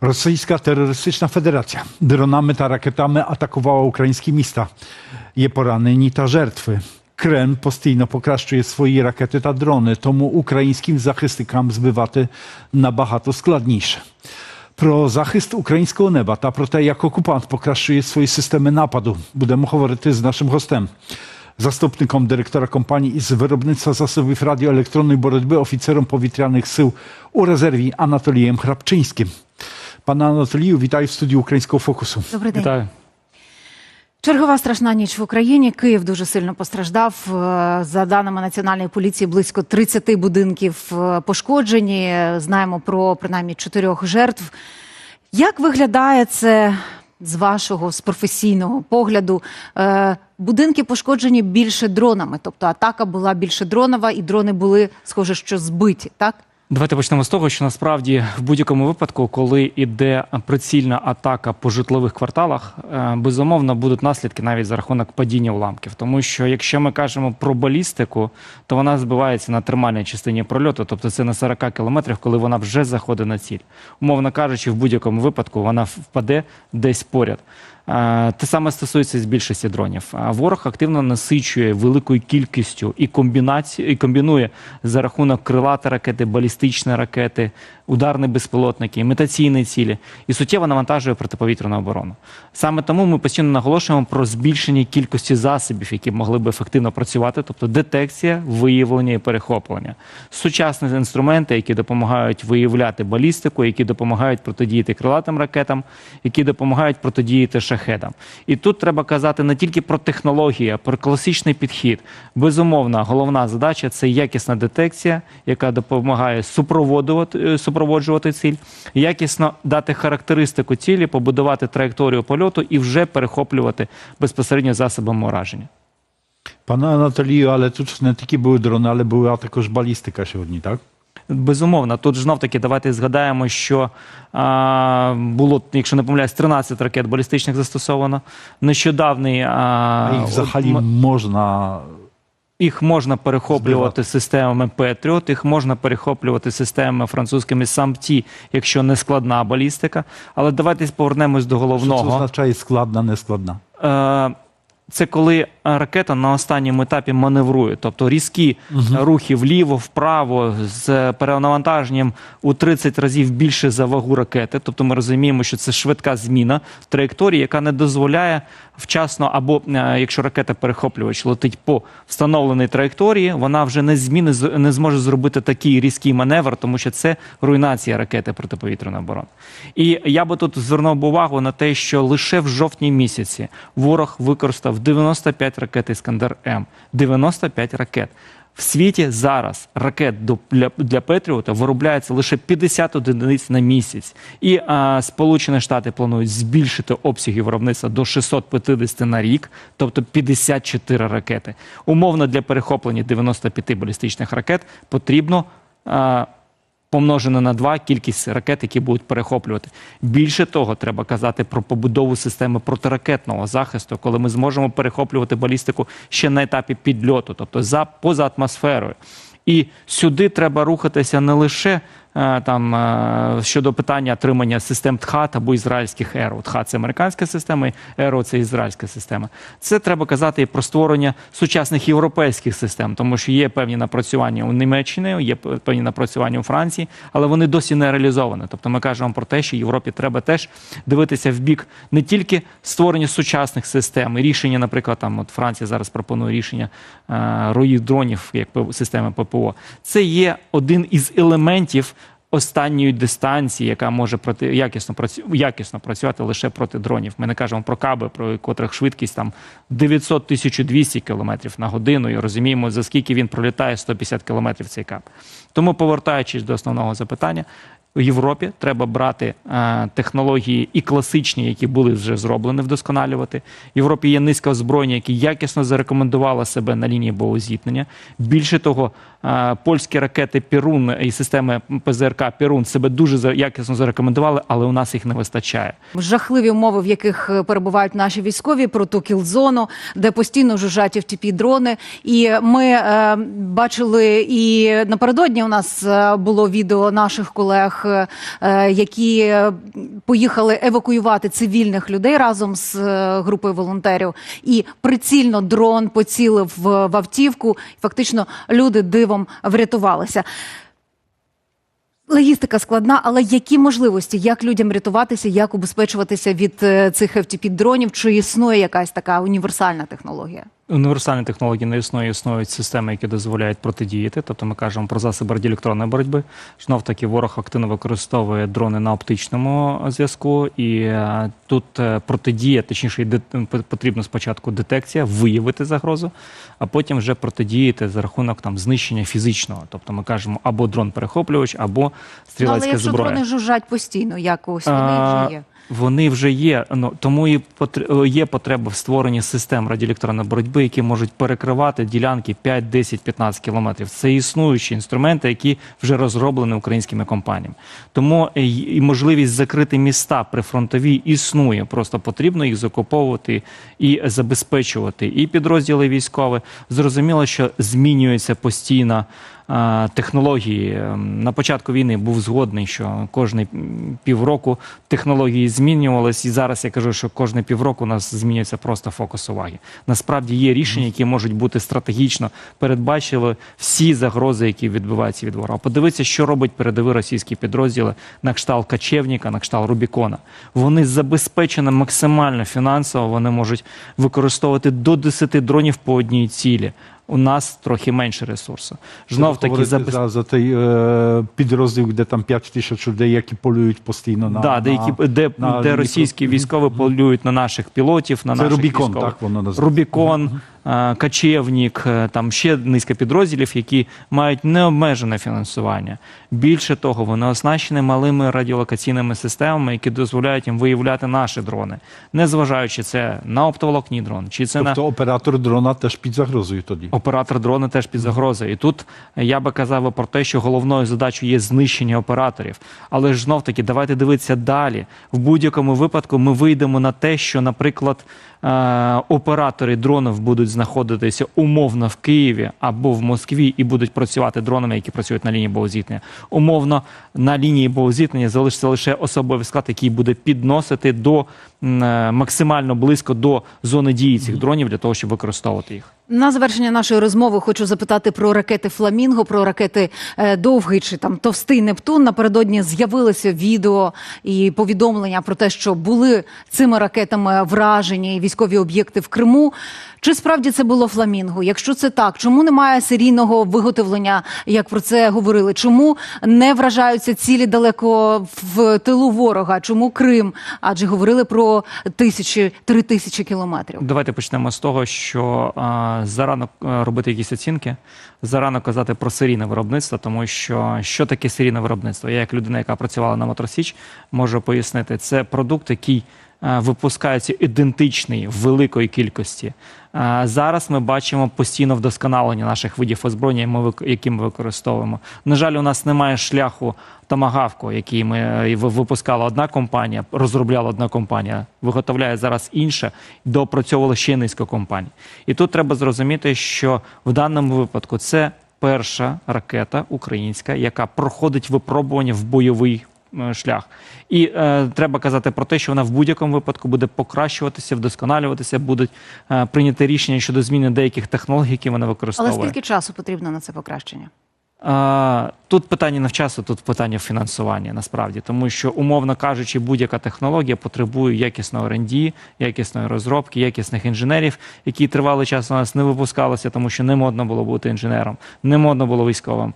Rosyjska terrorystyczna federacja dronami ta rakietami atakowała ukraińskie miasta. Je poranyni ta żertwy. Kreml postyjno pokraszczuje swoje rakiety ta drony, tomu ukraińskim zachystykam zbywaty na bahato składniejsze. Pro zachyst ukraińskiego neba, ta prote jak okupant pokraszczuje swoje systemy napadu. Budemu choworyty z naszym hostem zastępnikom dyrektora kompanii z wyrobnictwa zasobów radioelektronnej borotby oficerom powietrzanych sył u rezerwi Anatolijem Hrabczyńskim. Pana Anatolію, вітаю в студії Українського фокусу. Добрий день. Вітаю. Чергова страшна ніч в Україні. Київ дуже сильно постраждав. За даними національної поліції, близько 30 будинків пошкоджені. Знаємо про принаймні чотирьох жертв. Як виглядає це з вашого з професійного погляду? Будинки пошкоджені більше дронами, тобто атака була більше дронова, і дрони були схоже, що збиті, так? Давайте почнемо з того, що насправді в будь-якому випадку, коли йде прицільна атака по житлових кварталах, е, безумовно будуть наслідки навіть за рахунок падіння уламків. Тому що якщо ми кажемо про балістику, то вона збивається на термальній частині прольоту, тобто це на 40 кілометрах, коли вона вже заходить на ціль. Умовно кажучи, в будь-якому випадку вона впаде десь поряд. Е, Те саме стосується з більшості дронів. Ворог активно насичує великою кількістю і комбінацію, і комбінує за рахунок крилати ракети, балістичні ракети, ударні безпілотники, імітаційні цілі і суттєво навантажує протиповітряну оборону. Саме тому ми постійно наголошуємо про збільшення кількості засобів, які могли б ефективно працювати, тобто детекція, виявлення і перехоплення. Сучасні інструменти, які допомагають виявляти балістику, які допомагають протидіяти крилатим ракетам, які допомагають протидіяти шахедам. І тут треба казати не тільки про технології, а про класичний підхід. Безумовно, головна задача це якісна детекція, яка допомагає супроводжувати, е, супроводжувати ціль, якісно дати характеристику цілі, побудувати траєкторію польоту і вже перехоплювати безпосередньо засобами ураження. Panie Anatoliju, ale tu не тільки були дрони, але була також балістика сьогодні, так? Безумовно, тут знов таки давайте згадаємо, що а, було, якщо не помиляюсь, 13 ракет балістичних застосовано. Нещодавний а, їх взагалі м- можна їх можна перехоплювати системами Петріот, їх можна перехоплювати системами французькими самті, якщо не складна балістика. Але давайте повернемось до що це означає складна, не складна. Е, Це коли ракета на останньому етапі маневрує, тобто різкі е, рухи вліво, вправо з перенавантаженням у 30 разів більше за вагу ракети. Тобто ми розуміємо, що це швидка зміна траєкторії, яка не дозволяє вчасно, або е, якщо ракета перехоплювач летить по встановленій траєкторії, вона вже не зміни не зможе зробити такий різкий маневр, тому що це руйнація ракети протиповітряної оборони. І я би тут звернув увагу на те, що лише в жовтні місяці ворог використав 95 ракет Іскандер М. 95 ракет. В світі зараз ракет для, для Петріота виробляється лише 50 одиниць на місяць. І а, Сполучені Штати планують збільшити обсяги виробництва до 650 на рік, тобто 54 ракети. Умовно для перехоплення 95 балістичних ракет потрібно. А, помножено на два кількість ракет, які будуть перехоплювати. Більше того, треба казати про побудову системи протиракетного захисту, коли ми зможемо перехоплювати балістику ще на етапі підльоту, тобто за поза атмосферою. І сюди треба рухатися не лише там е, щодо питання отримання систем ТХАТ або ізраїльських ЕРО. ТХАТ – це американська система, ЕРО – це ізраїльська система. Це треба казати і про створення сучасних європейських систем, тому що є певні напрацювання у Німеччини, є певні напрацювання у Франції, але вони досі не реалізовані. Тобто ми кажемо про те, що Європі треба теж дивитися в бік не тільки створення сучасних систем, рішення, наприклад, там от Франція зараз пропонує рішення е, роїв дронів як системи ППО. Це є один із елементів. Останньої дистанції, яка може проти якісно працю, якісно працювати лише проти дронів. Ми не кажемо про каби, про котрих швидкість там 900-1200 км на годину, і розуміємо, за скільки він пролітає 150 км цей каб. Тому, повертаючись до основного запитання, у Європі треба брати е, технології і класичні, які були вже зроблені, вдосконалювати. В Європі є низка озброєння, які якісно зарекомендували себе на лінії боєзіткнення. Більше того, е, польські ракети Пірун і системи ПЗРК Пірун себе дуже якісно зарекомендували, але у нас їх не вистачає. жахливі умови, в яких е, перебувають наші військові, про ту кілзону, де постійно жужжать FTP дрони. І ми е, бачили і напередодні у нас було відео наших колег е, які поїхали евакуювати цивільних людей разом з е, групою волонтерів, і прицільно дрон поцілив в, автівку. Фактично, люди дивом врятувалися. Логістика складна, але які можливості, як людям рятуватися, як убезпечуватися від е, цих FTP-дронів? Чи існує якась така універсальна технологія? Універсальні технології не існує, існують системи, які дозволяють протидіяти. Тобто ми кажемо про засоби радіоелектронної боротьби. Знов таки ворог активно використовує дрони на оптичному зв'язку, і е, тут е, протидія, точніше, потрібно спочатку детекція, виявити загрозу, а потім вже протидіяти за рахунок там знищення фізичного. Тобто ми кажемо або дрон-перехоплювач, або Ну, але якщо зброя. дрони жужжать постійно, як ось вони вже є. Вони вже є. Ну тому і е, є потреба в створенні систем радіоелектронної боротьби, які можуть перекривати ділянки 5, 10, 15 кілометрів. Це існуючі інструменти, які вже розроблені українськими компаніями. Тому е, і можливість закрити міста прифронтові існує. Просто потрібно їх закуповувати і забезпечувати. І підрозділи військові зрозуміло, що змінюється постійно. Е, Технології Ем, на початку війни був згодний, що кожні півроку технології змінювались, і зараз я кажу, що кожні півроку у нас змінюється просто фокус уваги. Насправді є рішення, які можуть бути стратегічно передбачили всі загрози, які відбуваються від ворога. Подивіться, що робить передові російські підрозділи на кшталт Качевніка, на кшталт Рубікона. Вони забезпечені максимально фінансово. Вони можуть використовувати до 10 дронів по одній цілі. У нас трохи менше ресурсу. Знов таки забез... за, за той е, підрозділ, де там 5 тисяч людей, які полюють постійно на, да, на, деякі, де, на де російські військові полюють на наших пілотів, на Це наших Рубікон, військових. так воно називається. Рубікон, Качевнік, е, там ще низка підрозділів, які мають необмежене фінансування. Більше того, вони оснащені малими радіолокаційними системами, які дозволяють їм виявляти наші дрони, незважаючи це на оптоволокні дрон, чи це на Тобто оператор дрона теж під загрозою тоді. Оператор дрона теж під загрозою. І тут я би казав про те, що головною задачею є знищення операторів. Але ж знов таки, давайте дивитися далі. В будь-якому випадку ми вийдемо на те, що, наприклад, е, оператори дронів будуть знаходитися умовно в Києві або в Москві і будуть працювати дронами, які працюють на лінії боозіткнення. Умовно на лінії боозіткнення залишиться лише особовий склад, який буде підносити до максимально близько до зони дії цих дронів для того, щоб використовувати їх. На завершення нашої розмови хочу запитати про ракети Фламінго, про ракети е, довгий чи там товстий Нептун. Напередодні з'явилося відео і повідомлення про те, що були цими ракетами вражені військові об'єкти в Криму. Чи справді це було Фламінго? Якщо це так, чому немає серійного виготовлення, як про це говорили? Чому не вражаються цілі далеко в тилу ворога? Чому Крим? Адже говорили про тисячі три тисячі кілометрів. Давайте почнемо з того, що а, зарано е, робити якісь оцінки, зарано казати про серійне виробництво, тому що що таке серійне виробництво? Я, як людина, яка працювала на Моторсіч, можу пояснити. Це продукт, який е, випускається ідентичний в великої кількості. Е, Зараз ми бачимо постійно вдосконалення наших видів озброєння, які ми вик- використовуємо. На жаль, у нас немає шляху томагавку, який ми е, випускала одна компанія, розробляла одна компанія, виготовляє зараз інша, доопрацьовувала ще низка компаній. І тут треба зрозуміти, що в даному випадку це перша ракета українська, яка проходить випробування в бойовий шлях. І е, треба казати про те, що вона в будь-якому випадку буде покращуватися, вдосконалюватися, будуть е, прийняти рішення щодо зміни деяких технологій, які вона використовує. Але скільки часу потрібно на це покращення? Тут питання не в часу, тут питання фінансування насправді, тому що, умовно кажучи, будь-яка технологія потребує якісного R&D, якісної розробки, якісних інженерів, які тривалий час у нас не випускалися, тому що не модно було бути інженером, не модно було військовим.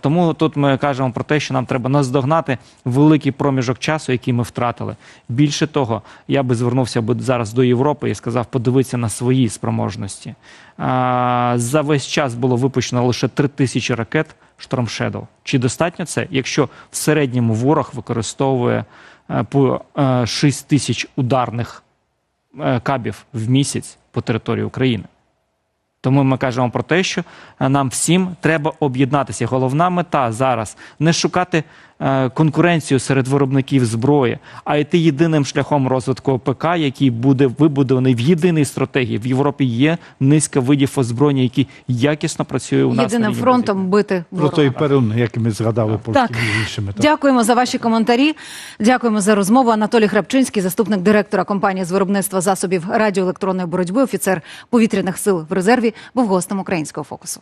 Тому тут ми кажемо про те, що нам треба наздогнати великий проміжок часу, який ми втратили. Більше того, я би звернувся зараз до Європи і сказав, подивитися на свої спроможності. За весь час було випущено лише 3 тисячі ракет Shadow. Чи достатньо це, якщо в середньому ворог використовує е, по 6 тисяч ударних е, кабів в місяць по території України? Тому ми кажемо про те, що е, нам всім треба об'єднатися. Головна мета зараз не шукати е, конкуренцію серед виробників зброї, а йти єдиним шляхом розвитку ОПК, який буде вибудований в єдиній стратегії. В Європі є низка видів озброєння, які якісно працює у нас Єдиним фронтом бити Про той ворога. перун, як ми згадали Так. іншими. так. Дякуємо за ваші коментарі. Дякуємо за розмову. Анатолій Храпчинський, заступник директора компанії з виробництва засобів радіоелектронної боротьби, офіцер повітряних сил в резерві, був гостем українського фокусу.